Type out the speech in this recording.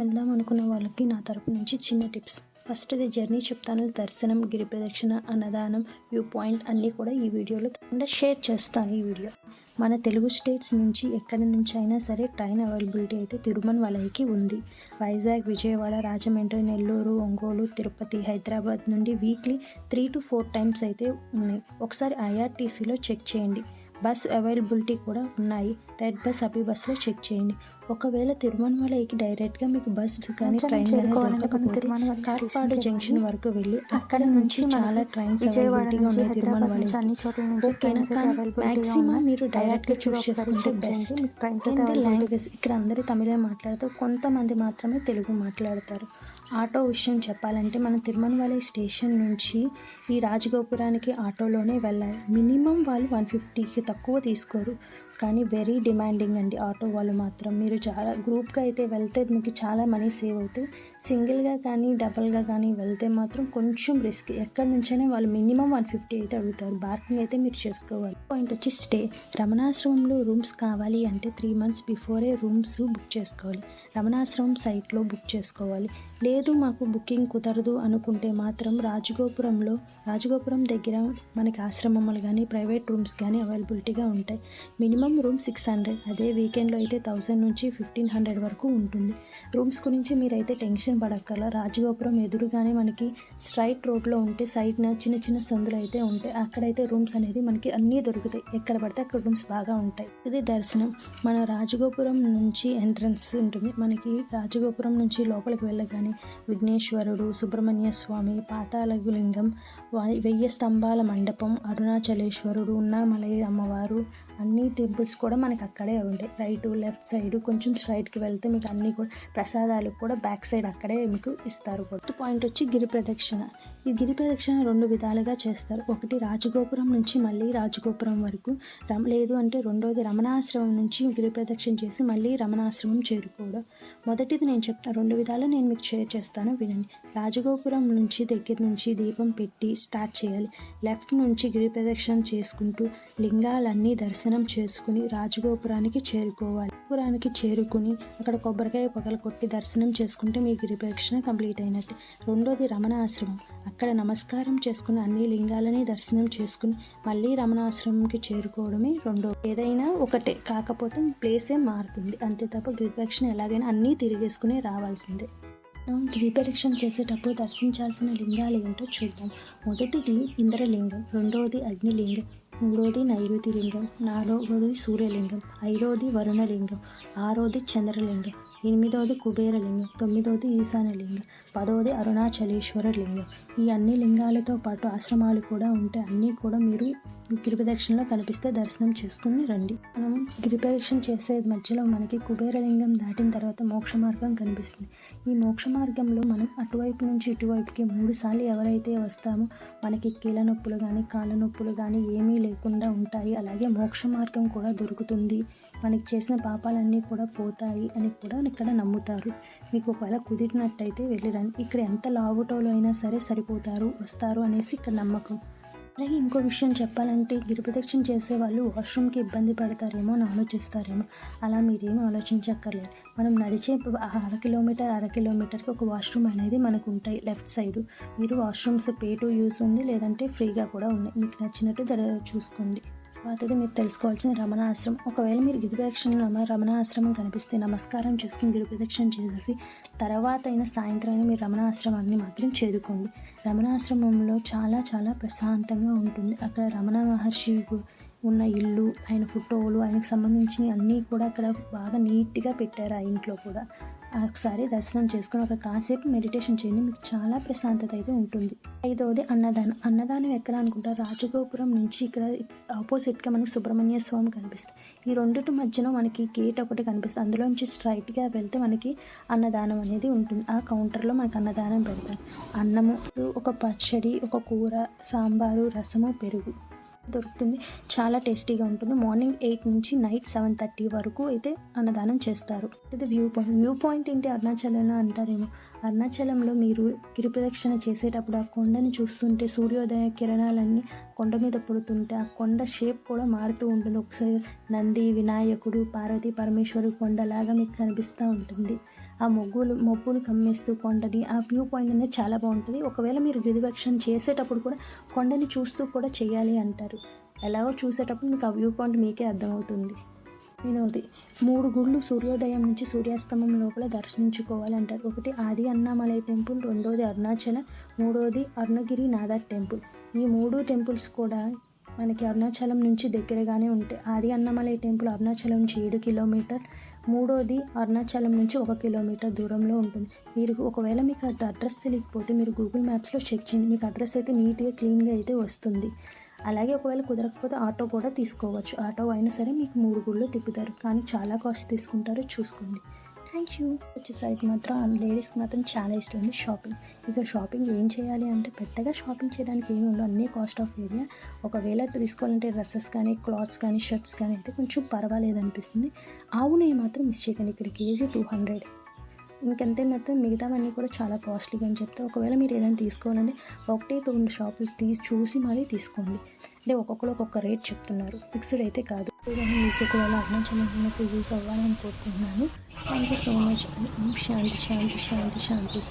వెళ్దాం అనుకున్న వాళ్ళకి నా తరపు నుంచి చిన్న టిప్స్. ఫస్ట్ అది జర్నీ చెప్తాను. దర్శనం గిరి ప్రదక్షిణ అన్నదానం వ్యూ పాయింట్ అన్నీ కూడా ఈ వీడియోలో తప్పకుండా షేర్ చేస్తాను ఈ వీడియో. మన తెలుగు స్టేట్స్ నుంచి ఎక్కడి నుంచి అయినా సరే ట్రైన్ అవైలబిలిటీ అయితే తిరుమన్ వలయకి ఉంది. వైజాగ్ విజయవాడ రాజమండ్రి నెల్లూరు ఒంగోలు తిరుపతి హైదరాబాద్ నుండి weekly three to four times అయితే ఉన్నాయి. ఒకసారి ఐఆర్టీసీలో చెక్ చేయండి. బస్ అవైలబిలిటీ కూడా ఉన్నాయి. రెడ్ బస్ అభి బస్లో చెక్ చేయండి. ఒకవేళ తిరుమలకి డైరెక్ట్గా మీకు బస్ కానీ ట్రైన్ దొరకకపోతే స్టేషన్కి జంక్షన్. వరకు వెళ్ళి అక్కడ నుంచి చాలా ట్రైన్స్ అవైలబిలిటీగా ఉన్నాయి తిరుమల ఓకేనా? కానీ మ్యాక్సిమం. మీరు డైరెక్ట్గా చూస్ చేసుకుంటే బెస్ట్ లాంగ్వేజ్ ఇక్కడ అందరూ తమిళే మాట్లాడుతూ కొంతమంది మాత్రమే తెలుగు మాట్లాడతారు. ఆటో విషయం చెప్పాలంటే మనం తిరుమలవలై స్టేషన్ నుంచి ఈ రాజగోపురానికి ఆటోలోనే వెళ్ళాలి. మినిమం వాళ్ళు వన్ ఫిఫ్టీకి తక్కువ తీసుకోరు. కానీ వెరీ డిమాండింగ్ అండి ఆటో వాళ్ళు మాత్రం. మీరు చాలా గ్రూప్గా అయితే వెళ్తే మీకు చాలా మనీ సేవ్ అవుతాయి. సింగిల్గా కానీ డబల్గా కానీ వెళ్తే మాత్రం కొంచెం రిస్క్ ఎక్కడి నుంచైనా వాళ్ళు మినిమం వన్ ఫిఫ్టీ అయితే అడుగుతారు. బార్కింగ్ అయితే మీరు చేసుకోవాలి. పాయింట్ వచ్చి స్టే రమణాశ్రమంలో రూమ్స్ కావాలి అంటే three months before rooms book చేసుకోవాలి. రమణాశ్రమం సైట్లో బుక్ చేసుకోవాలి. లేదు మాకు బుకింగ్ కుదరదు అనుకుంటే మాత్రం రాజగోపురంలో రాజగోపురం దగ్గర మనకి ఆశ్రమములు కానీ ప్రైవేట్ రూమ్స్ కానీ అవైలబిలిటీగా ఉంటాయి. Minimum room six hundred. అదే వీకెండ్లో అయితే థౌజండ్ నుంచి ఫిఫ్టీన్ హండ్రెడ్ వరకు ఉంటుంది. రూమ్స్ గురించి మీరైతే టెన్షన్ పడక్కల రాజగోపురం ఎదురుగానే మనకి స్ట్రైట్ రోడ్లో ఉంటే సైడ్న చిన్న చిన్న సందులు అయితే ఉంటాయి. అక్కడైతే రూమ్స్ అనేది మనకి అన్నీ దొరుకుతాయి. ఎక్కడ పడితే అక్కడ రూమ్స్ బాగా ఉంటాయి. ఇది దర్శనం. మన రాజగోపురం నుంచి ఎంట్రన్స్ ఉంటుంది. మనకి రాజగోపురం నుంచి లోపలికి వెళ్ళగానే విఘ్నేశ్వరుడు సుబ్రహ్మణ్య స్వామి పాతాళలింగం వెయ్యి స్తంభాల మండపం అరుణాచలేశ్వరుడు ఉన్నామలై అమ్మవారు అన్ని టెంపుల్స్ కూడా మనకి అక్కడే ఉంటాయి. రైట్ లెఫ్ట్ సైడ్ కొంచెం స్ట్రైట్కి వెళ్తే మీకు అన్ని కూడా ప్రసాదాలు కూడా బ్యాక్ సైడ్ అక్కడే మీకు ఇస్తారు కొత్త పాయింట్ వచ్చి గిరి ప్రదక్షిణ. ఈ గిరి ప్రదక్షిణ రెండు విధాలుగా చేస్తారు. ఒకటి రాజగోపురం నుంచి మళ్ళీ రాజగోపురం వరకు రమ లేదు అంటే రెండోది రమణాశ్రమం నుంచి గిరి ప్రదక్షిణ చేసి మళ్ళీ రమణాశ్రమం చేరుకోవడం. మొదటిది నేను చెప్తాను రెండు విధాలు నేను మీకు షేర్ చేస్తాను వినండి. రాజగోపురం నుంచి దగ్గర నుంచి దీపం పెట్టి స్టార్ట్ చేయాలి. లెఫ్ట్ నుంచి గిరి ప్రదక్షిణ చేసుకుంటూ లింగాలన్నీ దర్శనం చేసుకుని రాజగోపురానికి చేరుకోవాలి. గోపురానికి చేరుకుని అక్కడ కొబ్బరికాయ పగల కొట్టి దర్శనం చేసుకుంటే మీ గిరి కంప్లీట్ అయినట్టు. రెండోది రమణ ఆశ్రమం అక్కడ నమస్కారం చేసుకుని అన్ని లింగాలని దర్శనం చేసుకుని మళ్ళీ రమణాశ్రమంకి చేరుకోవడమే రెండో. ఏదైనా ఒకటే. కాకపోతే ప్లేసే మారుతుంది. అంతే తప్ప గిరి ఎలాగైనా అన్నీ తిరిగేసుకుని రావాల్సిందే. మనం గిరిపరీక్షణ చేసేటప్పుడు దర్శించాల్సిన లింగాలు ఏంటో చూద్దాం. మొదటిది ఇంద్రలింగం. రెండవది అగ్నిలింగం. మూడోది నైరుతి లింగం నాలుగోది సూర్యలింగం ఐదోది వరుణలింగం ఆరోది చంద్రలింగం ఎనిమిదవది కుబేరలింగం తొమ్మిదవది ఈశాన్యలింగం పదవది అరుణాచలేశ్వర లింగం. ఈ అన్ని లింగాలతో పాటు ఆశ్రమాలు కూడా ఉంటాయి అన్నీ కూడా మీరు గిరిప్రదక్షిణలో కనిపిస్తే దర్శనం చేసుకుని రండి. మనం గిరిప్రదక్షిణ చేసే మధ్యలో మనకి కుబేరలింగం దాటిన తర్వాత మోక్ష మార్గం కనిపిస్తుంది. ఈ మోక్ష మార్గంలో మనం అటువైపు నుంచి ఇటువైపుకి మూడు సార్లు ఎవరైతే వస్తామో మనకి కీళ్ళ నొప్పులు కానీ కాళ్ళ నొప్పులు కానీ ఏమీ లేకుండా ఉంటాయి. అలాగే మోక్ష మార్గం కూడా దొరుకుతుంది. మనకి చేసిన పాపాలన్నీ కూడా పోతాయి అని కూడా ఇక్కడ నమ్ముతారు. మీకు ఒకవేళ కుదిరినట్టయితే వెళ్ళిరండి. ఇక్కడ ఎంత లావుటోలో అయినా సరే సరిపోతారు వస్తారు అనేసి ఇక్కడ నమ్మకం. అలాగే ఇంకో విషయం చెప్పాలంటే గిరిప్రదక్షిణ చేసే వాళ్ళు వాష్రూమ్కి ఇబ్బంది పడతారేమో అని ఆలోచిస్తారేమో. అలా మీరేమీ ఆలోచించక్కర్లేదు. మనం నడిచే అర కిలోమీటర్ అర కిలోమీటర్కి ఒక వాష్రూమ్ అనేది మనకు ఉంటాయి లెఫ్ట్ సైడ్. మీరు వాష్రూమ్స్ పే టు యూస్ ఉంది లేదంటే ఫ్రీగా కూడా ఉన్నాయి. మీకు నచ్చినట్టు ధర చూసుకోండి. తర్వాతది మీరు తెలుసుకోవాల్సిన రమణ ఆశ్రమం ఒకవేళ మీరు గిరిప్రదక్షిణ రమణాశ్రమం కనిపిస్తే నమస్కారం చేసుకుని గిరిప్రదక్షిణ చేసేసి తర్వాత అయిన సాయంత్రం అయినా మీరు రమణ ఆశ్రమాన్ని మాత్రం చేరుకోండి. రమణాశ్రమంలో చాలా చాలా ప్రశాంతంగా ఉంటుంది. అక్కడ రమణ మహర్షి ఉన్న ఇల్లు ఆయన ఫోటోలు ఆయనకు సంబంధించిన అన్నీ కూడా అక్కడ బాగా నీట్గా పెట్టారు ఆ ఇంట్లో కూడా. ఒకసారి దర్శనం చేసుకుని అక్కడ కాసేపు మెడిటేషన్ చేయండి మీకు చాలా ప్రశాంతత అయితే ఉంటుంది. ఐదవది అన్నదానం. అన్నదానం ఎక్కడ అనుకుంటారు రాజగోపురం నుంచి ఇక్కడ ఆపోజిట్గా మనకి సుబ్రహ్మణ్య స్వామి కనిపిస్తుంది. ఈ రెండిటి మధ్యలో మనకి గేట్ ఒకటి కనిపిస్తుంది. అందులో నుంచి స్ట్రైట్గా వెళ్తే మనకి అన్నదానం అనేది ఉంటుంది. ఆ కౌంటర్లో మనకి అన్నదానం పెడతారు. అన్నము ఒక పచ్చడి ఒక కూర సాంబారు రసము పెరుగు. దొరుకుతుంది. చాలా టేస్టీగా ఉంటుంది. మార్నింగ్ ఎయిట్ నుంచి నైట్ సెవెన్ థర్టీ వరకు అయితే అన్నదానం చేస్తారు. ఇది వ్యూ పాయింట్ వ్యూ పాయింట్ ఏంటి? అరుణాచలం అంటారేమో. అరుణాచలంలో మీరు గిరిప్రదక్షిణ చేసేటప్పుడు ఆ కొండని చూస్తుంటే సూర్యోదయ కిరణాలన్నీ కొండ మీద పడుతుంటే ఆ కొండ షేప్ కూడా మారుతూ ఉంటుంది. ఒకసారి నంది వినాయకుడు పార్వతి పరమేశ్వరు కొండలాగా మీకు కనిపిస్తూ ఉంటుంది. ఆ మొగ్గులు మబ్బులు కమ్మేస్తూ కొండని ఆ వ్యూ పాయింట్ అనేది చాలా బాగుంటుంది. ఒకవేళ మీరు గిరిభక్షణ చేసేటప్పుడు కూడా కొండని చూస్తూ కూడా చేయాలి అంటారు. ఎలాగో చూసేటప్పుడు మీకు ఆ వ్యూ పాయింట్ మీకే అర్థమవుతుంది. వినోది మూడు గుళ్ళు సూర్యోదయం నుంచి సూర్యాస్తమం లోపల దర్శించుకోవాలంటారు. ఒకటి ఆది అన్నామలై టెంపుల్ రెండోది అరుణాచల మూడోది అరుణగిరి నాథ టెంపుల్. ఈ మూడు టెంపుల్స్ కూడా మనకి అరుణాచలం నుంచి దగ్గరగానే ఉంటాయి. ఆది అన్నమలై టెంపుల్ అరుణాచలం నుంచి ఏడు కిలోమీటర్ మూడోది అరుణాచలం నుంచి ఒక కిలోమీటర్ దూరంలో ఉంటుంది. మీరు ఒకవేళ మీకు అడ్రస్ తెలియకపోతే మీరు గూగుల్ మ్యాప్స్లో చెక్ చేయండి. మీకు అడ్రస్ అయితే నీట్గా క్లీన్గా అయితే వస్తుంది. అలాగే ఒకవేళ కుదరకపోతే ఆటో కూడా తీసుకోవచ్చు. ఆటో అయినా సరే మీకు మూడు గుళ్ళు తిప్పుతారు. కానీ చాలా కాస్ట్ తీసుకుంటారు చూసుకోండి. Thank you. వచ్చేసరికి మాత్రం లేడీస్కి మాత్రం చాలా ఇష్టం ఉంది షాపింగ్. ఇక షాపింగ్ ఏం చేయాలి అంటే పెద్దగా షాపింగ్ చేయడానికి ఏమి ఉండవు. అన్నీ కాస్ట్ ఆఫ్ ఏరియా. ఒకవేళ తీసుకోవాలంటే డ్రెస్సెస్ కానీ క్లాత్స్ కానీ షర్ట్స్ కానీ అయితే కొంచెం పర్వాలేదు అనిపిస్తుంది. ఆవునే మాత్రం మిస్ చేయకండి. ఇక్కడ కేజీ టూ హండ్రెడ్. ఇంకంతే మొత్తం మిగతావన్నీ కూడా చాలా కాస్ట్లీగా అని చెప్తే ఒకవేళ మీరు ఏదైనా తీసుకోవాలంటే ఒకటి రెండు షాపులు తీసి చూసి మరీ తీసుకోండి. అంటే ఒక్కొక్కరు ఒక్కొక్క రేట్ చెప్తున్నారు. ఫిక్స్డ్ అయితే కాదు. కానీ మీకు ఒకవేళ అరుణాచలం ఉన్నప్పుడు యూస్ అవ్వాలని కోరుకుంటున్నాను. Thank you so much. శాంతి శాంతి శాంతి శాంతి.